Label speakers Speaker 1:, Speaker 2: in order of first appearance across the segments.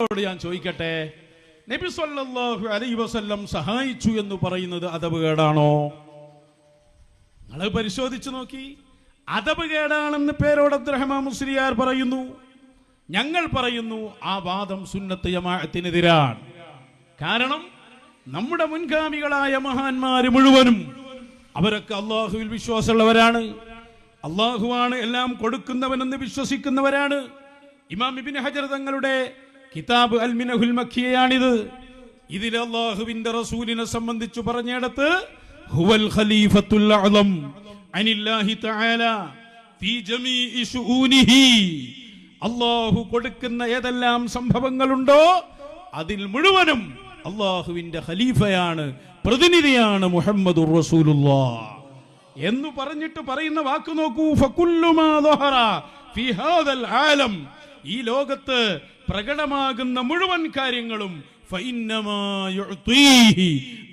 Speaker 1: നിങ്ങളോട് ഞാൻ ചോദിക്കട്ടെ? നബി സല്ലല്ലാഹു അലൈഹി വസല്ലം സഹായിച്ചു എന്ന് പറയുന്നത് അതപകേടാണോ നിങ്ങൾ പരിശോധിച്ചു നോക്കി. അതപകേടാണെന്ന് പേരോട് അബ്ദുറഹ്മാൻ മുസ്ലിയാർ പറയുന്നു. ഞങ്ങൾ പറയുന്നു ആ വാദം സുന്നത്ത് ജമാഅത്തിനെതിരാണ്. കാരണം നമ്മുടെ മുൻഗാമികളായ മഹാന്മാര് മുഴുവനും അവരൊക്കെ അള്ളാഹുവിൽ വിശ്വാസമുള്ളവരാണ്. അള്ളാഹുവാണ് എല്ലാം കൊടുക്കുന്നവനെന്ന് വിശ്വസിക്കുന്നവരാണ്. ഇമാം ഇബിൻ ഹജർ തങ്ങളുടെ കിതാബ് അൽമിനഹുൽ മക്കിയയാണിത്. ഇതിൽ അള്ളാഹുവിന്റെ റസൂലിനെ സംബന്ധിച്ചു പറഞ്ഞിടത്ത് ഹുവൽ ഖലീഫത്തുൽ അഅ്ലം അനില്ലാഹി തആല ഫീ ജമീഇ ശുഊനിഹി അള്ളാഹു കൊടുക്കുന്ന ഏതെല്ലാം സംഭവങ്ങളുണ്ടോ അതിൽ മുഴുവനും അള്ളാഹുവിന്റെ ഖലീഫയാണ് പ്രതിനിധിയാണ് മുഹമ്മദ് എന്ന് പറഞ്ഞിട്ട് പറയുന്ന വാക്ക് നോക്കൂ ഫകുല്ലുമാ ദഹറ ഫീ ഹാദൽ ആലം ഈ ലോകത്ത് പ്രകടമാകുന്ന മുഴുവൻ കാര്യങ്ങളും.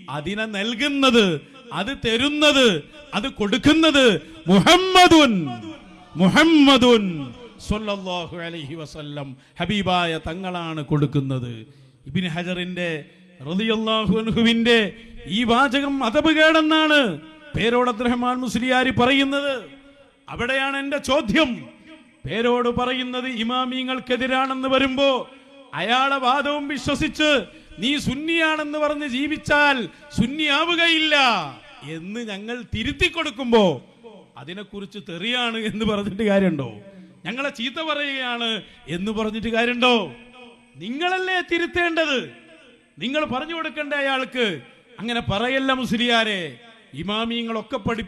Speaker 1: അതിനെ നൽകുന്നത് അത് തരുന്നത് അത് കൊടുക്കുന്നത് മുഹമ്മദുൻ മുഹമ്മദുൻ അലൈഹി വസല്ലം. ഹബീബായ തങ്ങളാണ് കൊടുക്കുന്നത്. ഇബിൻ ഹജറിന്റെ റളിയല്ലാഹു അൻഹുവിന്റെ ഈ വാചകം അതപകേടെന്നാണ് പേരോട് അബ്ദുറഹ്മാൻ മുസ്ലിയാരി പറയുന്നത്. അവിടെയാണ് എന്റെ ചോദ്യം. പേരോട് പറയുന്നത് ഇമാമിങ്ങൾക്കെതിരാണെന്ന് വരുമ്പോ അയാളെ വാദവും വിശ്വസിച്ച് നീ സുന്നിയാണെന്ന് പറഞ്ഞ് ജീവിച്ചാൽ സുന്നിയാവുകയില്ല എന്ന് ഞങ്ങൾ തിരുത്തി കൊടുക്കുമ്പോ അതിനെക്കുറിച്ച് തെറിയാണ് എന്ന് പറഞ്ഞിട്ട് കാര്യമുണ്ടോ? ഞങ്ങളെ ചീത്ത പറയുകയാണ് എന്ന് പറഞ്ഞിട്ട് കാര്യമുണ്ടോ? നിങ്ങളല്ലേ തിരുത്തേണ്ടത്? നിങ്ങൾ പറഞ്ഞു കൊടുക്കേണ്ട അയാൾക്ക് അങ്ങനെ പറയല്ല മുസ്ലിയാരെ. ഇമാമിങ്ങളൊക്കെ പഠി